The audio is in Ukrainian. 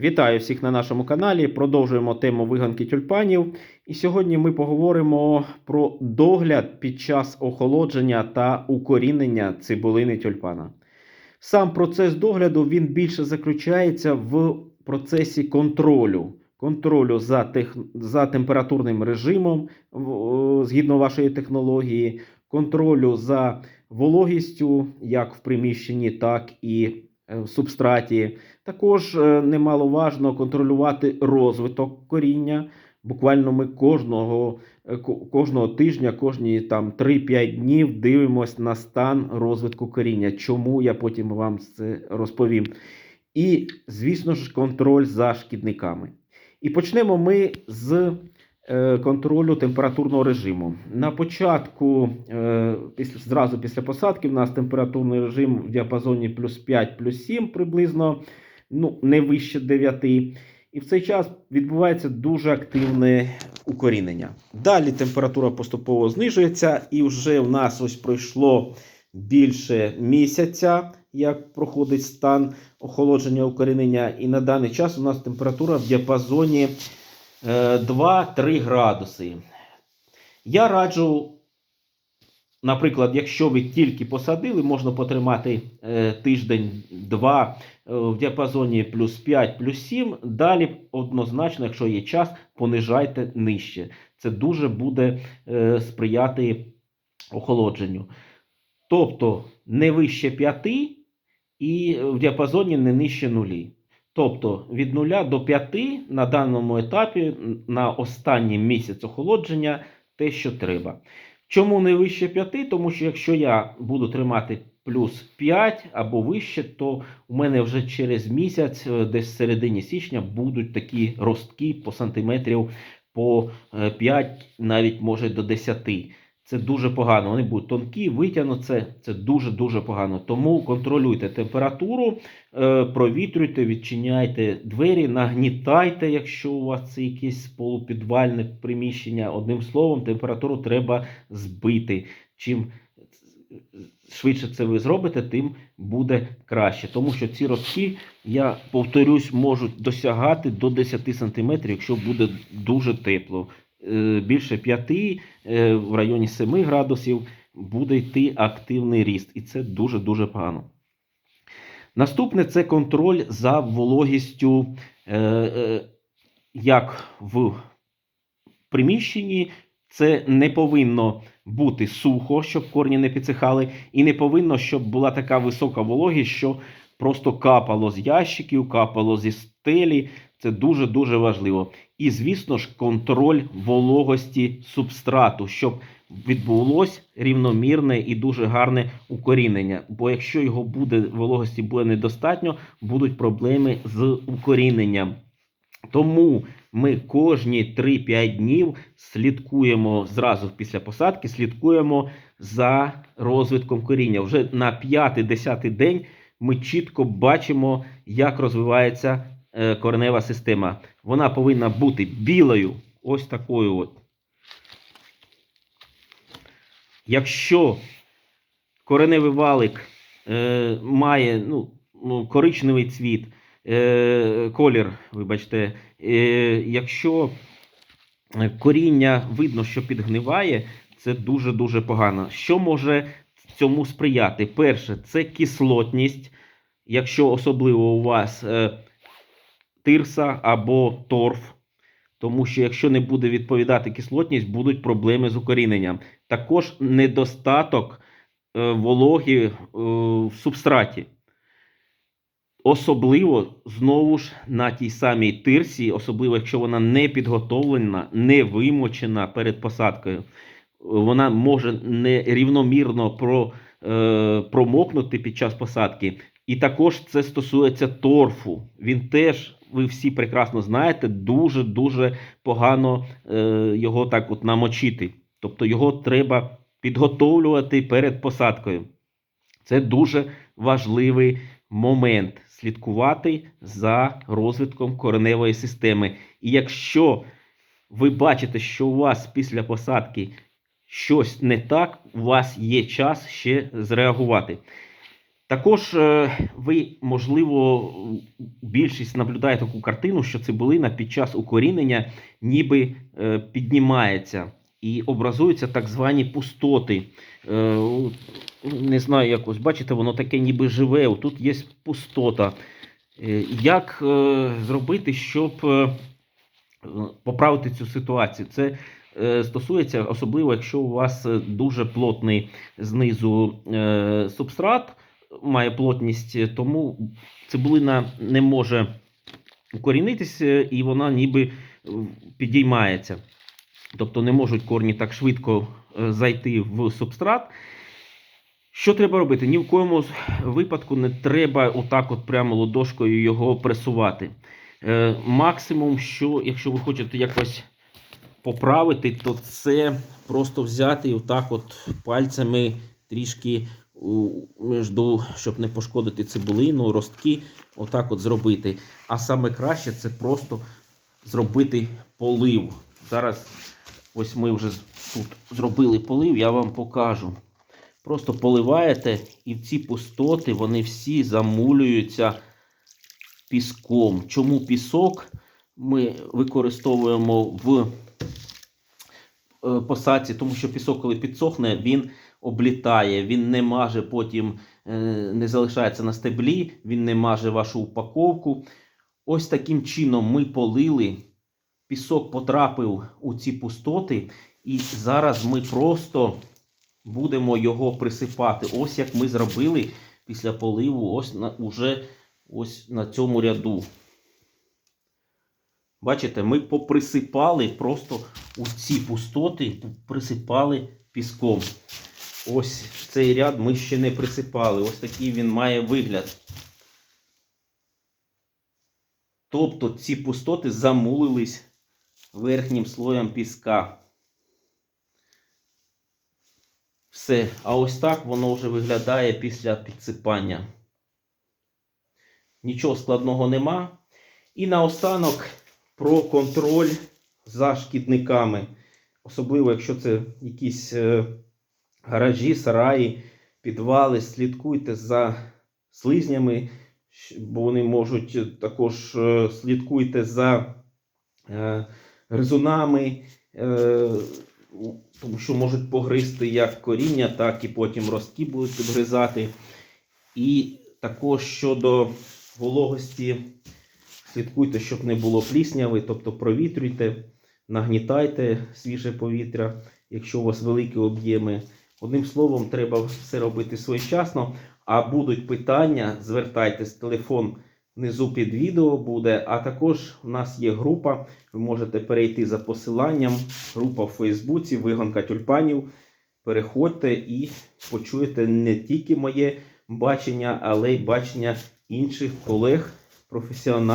Вітаю всіх на нашому каналі. Продовжуємо тему виганки тюльпанів. І сьогодні ми поговоримо про догляд під час охолодження та укорінення цибулини тюльпана. Сам процес догляду він більше заключається в процесі контролю. Контролю за, тех... за температурним режимом згідно вашої технології, контролю за вологістю, як в приміщенні, так і е, в субстраті. Також е, немаловажно контролювати розвиток коріння. Буквально ми кожного, е, кожного тижня, кожні там 3-5 днів дивимося на стан розвитку коріння. Чому я потім вам це розповім. І, звісно ж, контроль за шкідниками. І почнемо ми з е, контролю температурного режиму. На початку, зразу після посадки, в нас температурний режим в діапазоні плюс 5, плюс 7 приблизно, ну, не вище 9. І в цей час відбувається дуже активне укорінення. Далі температура поступово знижується, і вже в нас ось пройшло більше місяця, як проходить стан охолодження укорінення. І на даний час у нас температура в діапазоні е, 2-3 градуси. Я раджу, наприклад, якщо ви тільки посадили, можна потримати е, тиждень-два е, в діапазоні плюс 5, плюс 7. Далі однозначно, якщо є час, понижайте нижче. Це дуже буде е, сприяти охолодженню. Тобто не вище 5 і в діапазоні не нижче нулі. Тобто від 0 до 5 на даному етапі на останній місяць охолодження те, що треба. Чому не вище 5? Тому що якщо я буду тримати плюс 5 або вище, то у мене вже через місяць, е, десь в середині січня, будуть такі ростки по сантиметрів по е, 5, навіть може до 10. Це дуже погано. Вони будуть тонкі, витягнуться. Це, це дуже-дуже погано. Тому контролюйте температуру, е, провітрюйте, відчиняйте двері, нагнітайте, якщо у вас це якесь полупідвальне приміщення. Одним словом, температуру треба збити. Чим швидше це ви зробите, тим буде краще. Тому що ці ростки, я повторюсь, можуть досягати до 10 см, якщо буде дуже тепло. Е, Більше 5 е, в районі 7 градусів буде йти активний ріст, і це дуже-дуже погано. Наступне це контроль за вологістю, е, як в приміщенні. Це не повинно бути сухо, щоб корні не підсихали, і не повинно, щоб була така висока вологість, що просто капало з ящиків, капало зі стелі. Це дуже-дуже важливо. І, звісно ж, контроль вологості субстрату, щоб відбулось рівномірне і дуже гарне укорінення. Бо якщо його буде вологості буде недостатньо, будуть проблеми з укоріненням. Тому ми кожні 3-5 днів слідкуємо зразу після посадки, слідкуємо за розвитком коріння. Вже на 5-10 день ми чітко бачимо, як розвивається коренева система. Вона повинна бути білою, ось такою от. Якщо кореневий валик е, має ну, ну, коричневий цвіт, е, колір, вибачте, е, якщо е, коріння видно, що підгниває, це дуже-дуже погано. Що може цьому сприяти? Перше, це кислотність. Якщо особливо у вас е, тирса або торф, тому що якщо не буде відповідати кислотність, будуть проблеми з укоріненням. Також недостаток е, вологі е, в субстраті. Особливо знову ж на тій самій тирсі, особливо якщо вона не підготовлена, не вимочена перед посадкою, вона може нерівномірно е, промокнути під час посадки. І також це стосується торфу. Він теж, ви всі прекрасно знаєте, дуже-дуже погано е, його так от намочити. Тобто його треба підготовлювати перед посадкою. Це дуже важливий момент слідкувати за розвитком кореневої системи. І якщо ви бачите, що у вас після посадки щось не так, у вас є час ще зреагувати. Також е, ви, можливо, більшість наблюдає таку картину, що цибулина під час укорінення ніби е, піднімається і образуються так звані пустоти. Е, не знаю, як ось бачите, воно таке ніби живе. Тут є пустота. Як зробити, щоб поправити цю ситуацію? Це стосується особливо, якщо у вас дуже плотний знизу субстрат, має плотність, е, тому цибулина не може укорінитися і вона ніби е, підіймається. Тобто не можуть корні так швидко е, зайти в субстрат. Що треба робити? Ні в коєму випадку не треба отак от прямо ладошкою його пресувати. Е, максимум, що якщо ви хочете якось поправити, то це просто взяти і отак от пальцями трішки у- міжду, щоб не пошкодити цибулину, ростки, отак от зробити. А саме краще це просто зробити полив. Зараз ось ми вже тут зробили полив, я вам покажу. Просто поливаєте, і в ці пустоти вони всі замулюються піском. Чому пісок ми використовуємо в е, посадці? Тому що пісок, коли підсохне, він облітає, він не маже потім, е, не залишається на стеблі, він не маже вашу упаковку. Ось таким чином ми полили, пісок потрапив у ці пустоти, і зараз ми просто будемо його присипати. Ось як ми зробили після поливу, ось на, уже ось на цьому ряду. Бачите, ми поприсипали просто у ці пустоти, присипали піском. Ось цей ряд ми ще не присипали. Ось такий він має вигляд. Тобто ці пустоти замулились верхнім слоєм піска. Все. А ось так воно вже виглядає після підсипання. Нічого складного нема. І наостанок про контроль за шкідниками. Особливо, якщо це якісь е, гаражі, сараї, підвали, слідкуйте за слизнями, бо вони можуть також е, слідкуйте за е, гризунами, е, тому що можуть погризти як коріння, так і потім ростки будуть підгризати. І також щодо вологості, слідкуйте, щоб не було плісняви, тобто провітрюйте, нагнітайте свіже повітря, якщо у вас великі об'єми. Одним словом, треба все робити своєчасно. А будуть питання, звертайтесь, телефон внизу під відео буде. А також у нас є група. Ви можете перейти за посиланням. Група в Фейсбуці, вигонка тюльпанів. Переходьте і почуєте не тільки моє бачення, але й бачення інших колег, професіоналів.